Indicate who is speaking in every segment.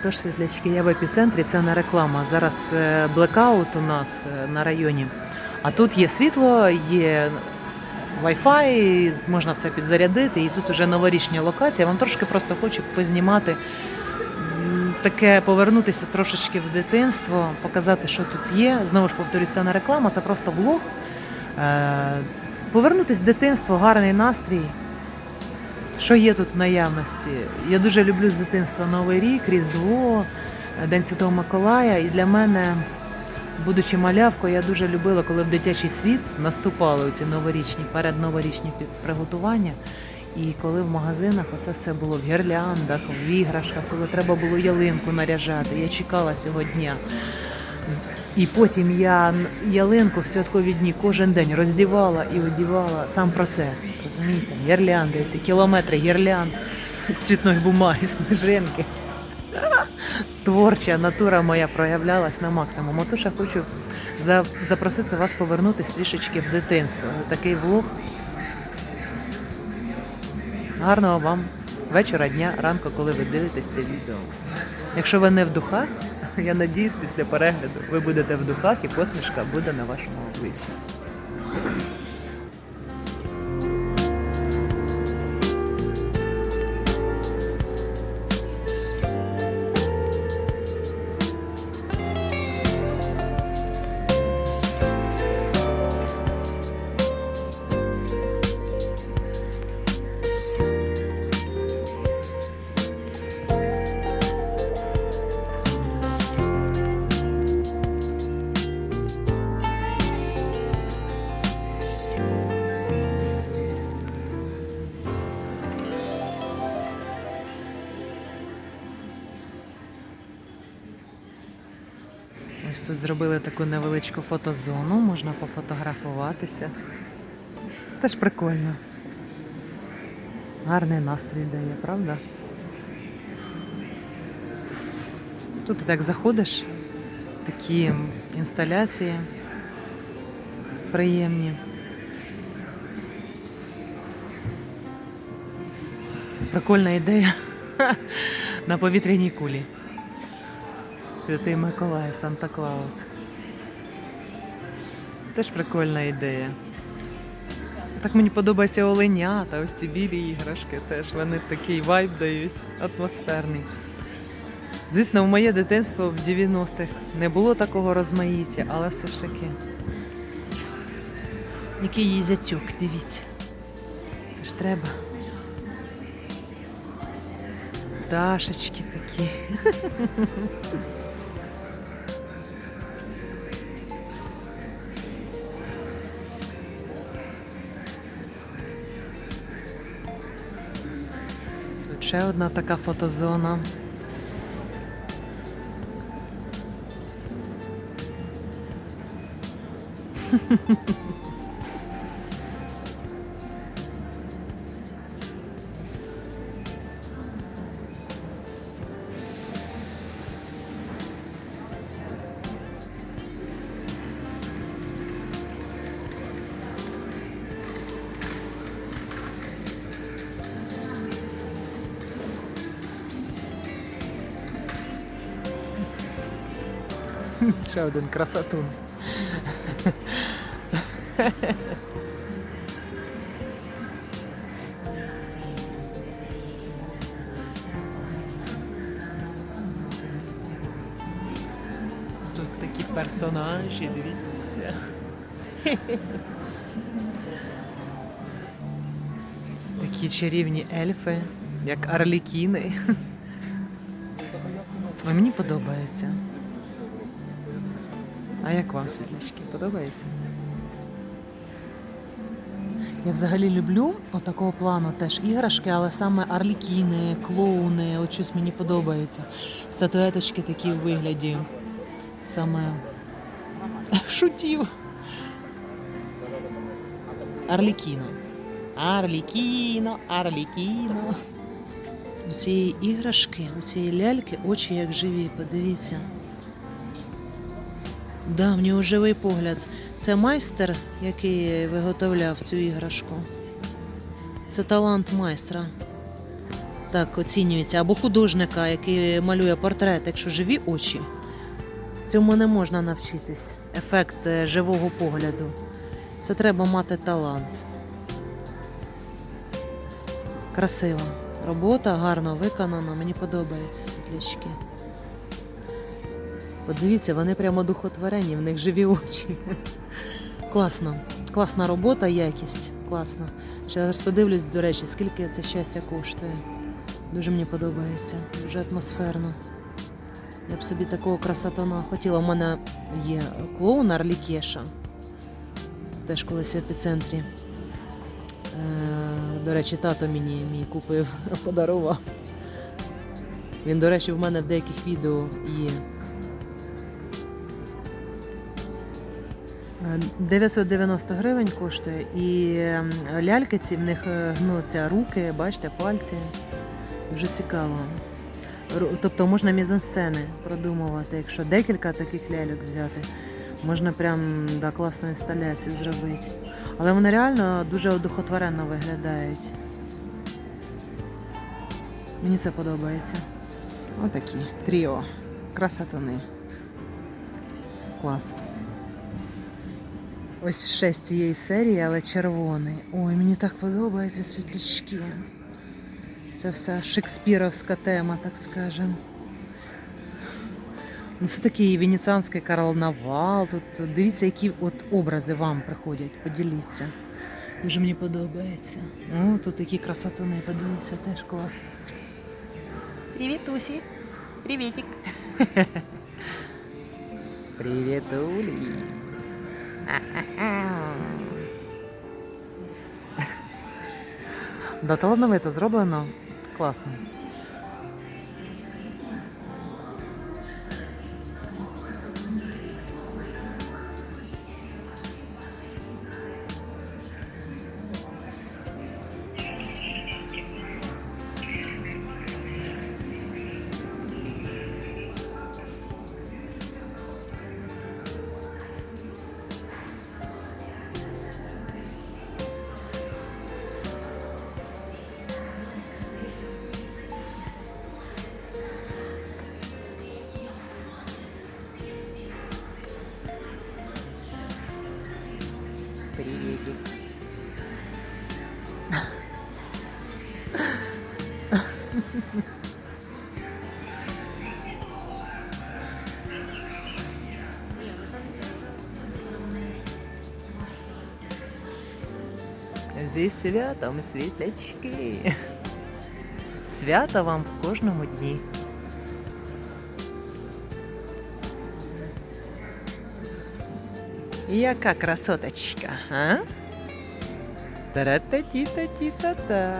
Speaker 1: Отож, світлячки, я в епіцентрі, це не реклама. Зараз е, блекаут у нас е, на районі. А тут є світло, є Wi-Fi, можна все підзарядити, і тут вже новорічня локація. Вам трошки просто хочу познімати таке, повернутися трошечки в дитинство, показати, що тут є. Знову ж повторюсь, це не реклама, це просто влог. Е, Повернутися в дитинство, гарний настрій. Що є тут в наявності? Я дуже люблю з дитинства Новий рік, Різдво, День Святого Миколая. І для мене, будучи малявкою, я дуже любила, коли в дитячий світ наступали ці новорічні, передноворічні приготування. І коли в магазинах оце все було в гірляндах, в іграшках, коли треба було ялинку наряжати. Я чекала цього дня. І потім я ялинку в святкові дні кожен день роздівала і одівала сам процес. Розумієте? Гірлянди, ці кілометри гірлянд з цвітної бумаги, сніжинки. Творча натура моя проявлялась на максимум. Отож я хочу за- запросити вас повернутися трішечки в дитинство. Такий влог. Гарного вам вечора, дня, ранку, коли ви дивитесь це відео. Якщо ви не в духах, я надіюсь, після перегляду ви будете в духах і посмішка буде на вашому обличчі. Ось тут зробили таку невеличку фотозону, можна пофотографуватися. Теж прикольно. Гарний настрій дає, правда? Тут ти так заходиш, такі інсталяції приємні. Прикольна ідея на повітряній кулі. Святий Миколай, Санта Клаус. Теж прикольна ідея. Так мені подобаються оленята, ось ці білі іграшки теж. Вони такий вайб дають, атмосферний. Звісно, в моє дитинство в 90-х не було такого розмаїття, але все ж таки. Який її зятюк, дивіться. Це ж треба. Пташечки такі. ще одна така фотозона. Ще один красотун. Тут такі персонажі, дивіться. Це Такі чарівні ельфи, як арлікіни. Ой, мені подобається. А як вам світлячки? Подобається? Я взагалі люблю отакого плану теж іграшки, але саме арлікіни, клоуни, от щось мені подобається. Статуеточки такі у вигляді саме шутів. Арлікіно. Арлікіно, Арлікіно. У цієї іграшки, у цієї ляльки очі як живі, подивіться. Да, в нього живий погляд. Це майстер, який виготовляв цю іграшку. Це талант майстра. так оцінюється, або художника, який малює портрет, якщо живі очі. Цьому не можна навчитись. Ефект е, живого погляду. Це треба мати талант. Красива робота, гарно виконана. Мені подобаються світлячки. Подивіться, вони прямо духотворені, в них живі очі. Класно. Класна робота, якість. Класно. Ще зараз подивлюсь, до речі, скільки це щастя коштує. Дуже мені подобається, дуже атмосферно. Я б собі такого красотона хотіла. У мене є клоун Арлікеша. Теж колись в епіцентрі. Е, до речі, тато мені мій купив, подарував. Він, до речі, в мене в деяких відео є. 990 гривень коштує, і ем, ляльки ці в них е, гнуться руки, бачите, пальці. Дуже цікаво. Тобто можна мізансцени продумувати, якщо декілька таких ляльок взяти, можна прям да, класну інсталяцію зробити. Але вони реально дуже одухотворенно виглядають. Мені це подобається. Отакі. Тріо. Красотуни. Клас. Ось ще з цієї серії, але червоний. Ой, мені так подобаються світлячки. Це вся шекспіровська тема, так скажем. Ну, це такий венеціанський карнавал. Тут дивіться, які от образи вам приходять. Поділіться. Дуже мені подобається. О, тут такі красотуни, подивіться, теж клас. Привіт, Усі. Привітик. Привіт, Улі. Да, талановито зроблено. Класно. Зі святом світлячки. Свято вам в кожному дні. Яка красоточка, а? Тара-та-ті-та-ті-та-та.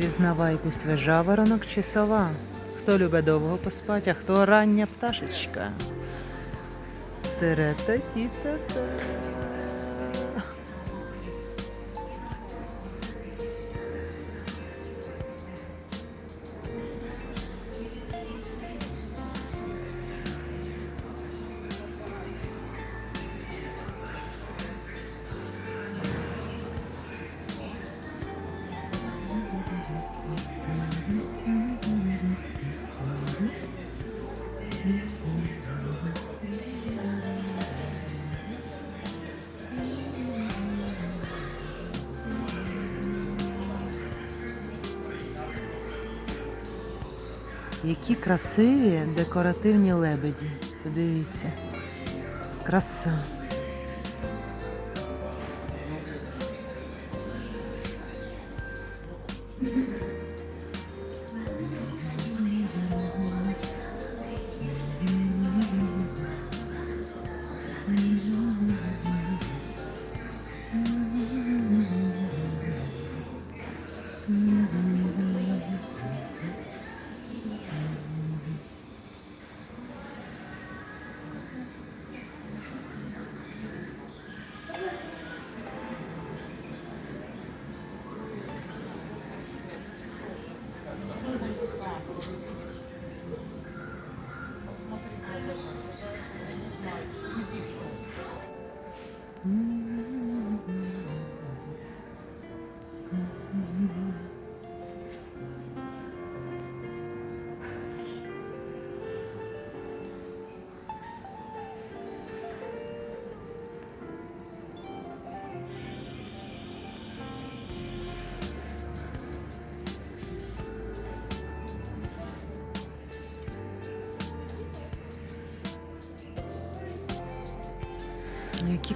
Speaker 1: Зізнавайтесь, ви жаворонок чи сова? Хто любить довго поспать, а хто рання пташечка? Тера-та-ті-та-та. Які красиві декоративні лебеді. Подивіться. Краса.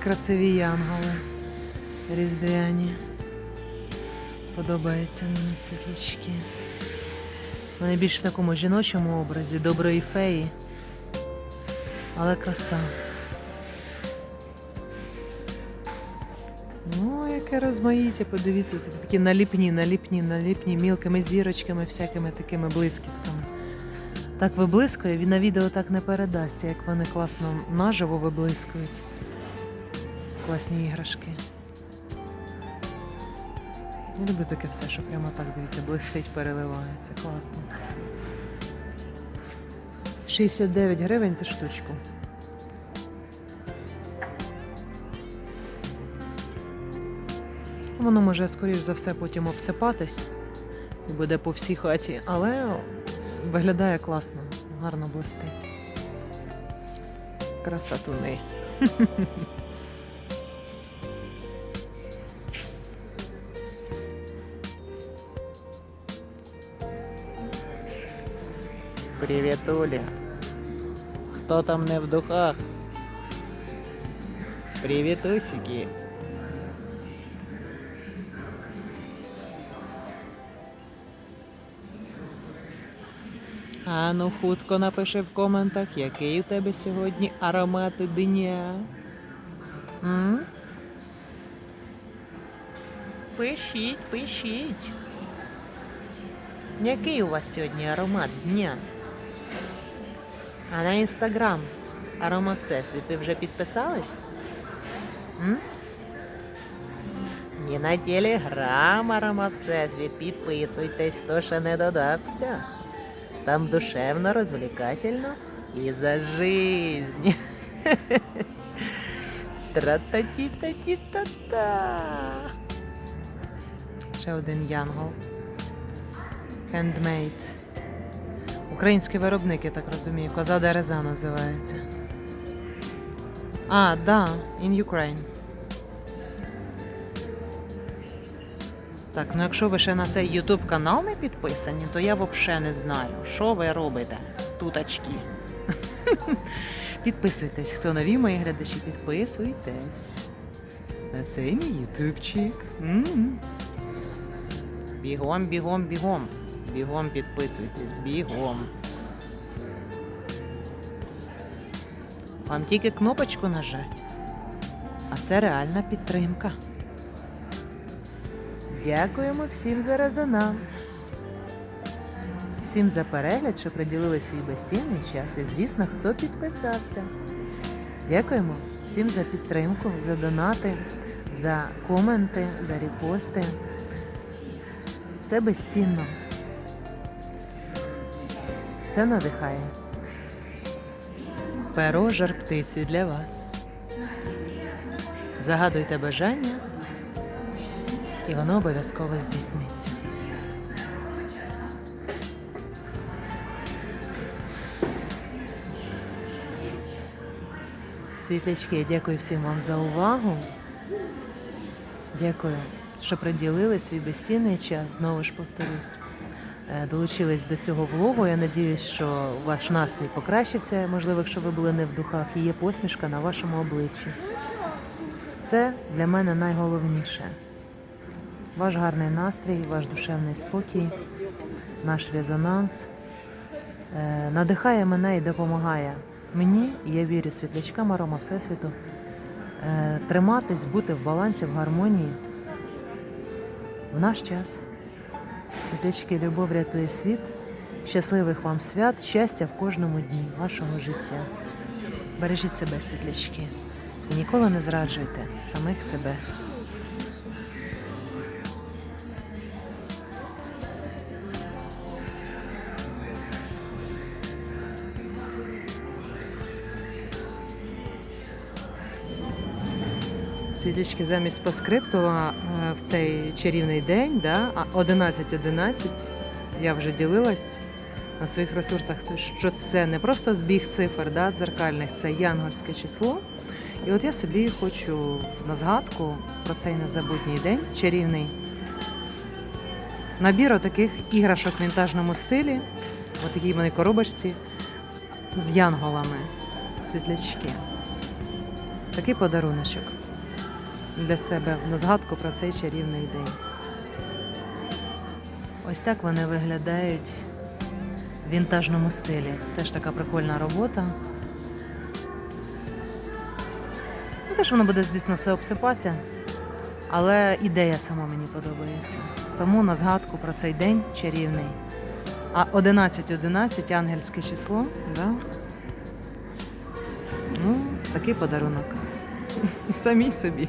Speaker 1: Красиві янголи різдвяні. Подобаються мені світлячки. Вони більш в такому жіночому образі, доброї феї. Але краса. Ну, яке розмаїття, подивіться, це такі наліпні, наліпні, наліпні, мілкими зірочками, всякими такими блискітками. Так виблискує, він на відео так не передасться, як вони класно наживо виблискують. Класні іграшки. Я люблю таке все, що прямо так дивіться, блистить, переливається. Класно. 69 гривень за штучку. Воно може, скоріш за все, потім обсипатись і буде по всій хаті, але виглядає класно, гарно блистить. Красотуни. Привіт, Оля. Хто там не в духах? Привіт, усики. А ну хутко напиши в коментах, який у тебе сьогодні аромат дня. М? Пишіть, пишіть. Який у вас сьогодні аромат дня? А на інстаграм Арома Всесвіт ви вже підписались? М? І на телеграм Арома Всесвіт підписуйтесь, хто ще не додався. Там душевно, розвлекательно і за жизнь. Тра-та-ті-та-ті-та-та. Ще один янгол. Handmade. Український виробник, я так розумію. Коза Дереза називається. А, да, in Ukraine. Так, ну якщо ви ще на цей YouTube канал не підписані, то я взагалі не знаю, що ви робите, туточки. Підписуйтесь, хто нові мої глядачі, підписуйтесь. На цей мій ютубчик. Бігом, бігом, бігом. Бігом підписуйтесь, бігом. Вам тільки кнопочку нажать. А це реальна підтримка. Дякуємо всім за резонанс. Всім за перегляд, що приділили свій безцінний час. І звісно, хто підписався. Дякуємо всім за підтримку, за донати, за коменти, за репости. Це безцінно. Це надихає. Перо жар птиці для вас. Загадуйте бажання, і воно обов'язково здійсниться. Світлячки, дякую всім вам за увагу. Дякую, що приділили свій безцінний час. Знову ж повторюсь. Е, долучились до цього влогу. Я надіюсь, що ваш настрій покращився. Можливо, якщо ви були не в духах, і є посмішка на вашому обличчі. Це для мене найголовніше. Ваш гарний настрій, ваш душевний спокій, наш резонанс е, надихає мене і допомагає мені, і я вірю світлячкам арома Всесвіту, е, триматись, бути в балансі, в гармонії в наш час. Світлячки, любов рятує світ. Щасливих вам свят, щастя в кожному дні вашого життя. Бережіть себе, світлячки, і ніколи не зраджуйте самих себе. Світлячки замість паскриптова е, в цей чарівний день, да, а 11.11, я вже ділилась на своїх ресурсах, що це не просто збіг цифр да, дзеркальних, це янгольське число. І от я собі хочу на згадку про цей незабутній день, чарівний набір таких іграшок в вінтажному стилі, отакій вони коробочці з янголами, світлячки. Такий подаруночок для себе на згадку про цей чарівний день. Ось так вони виглядають в вінтажному стилі. Теж така прикольна робота. Ну, теж воно буде, звісно, все обсипатися, але ідея сама мені подобається. Тому на згадку про цей день чарівний. А 11.11 ангельське число, да? Ну, такий подарунок. Самій собі.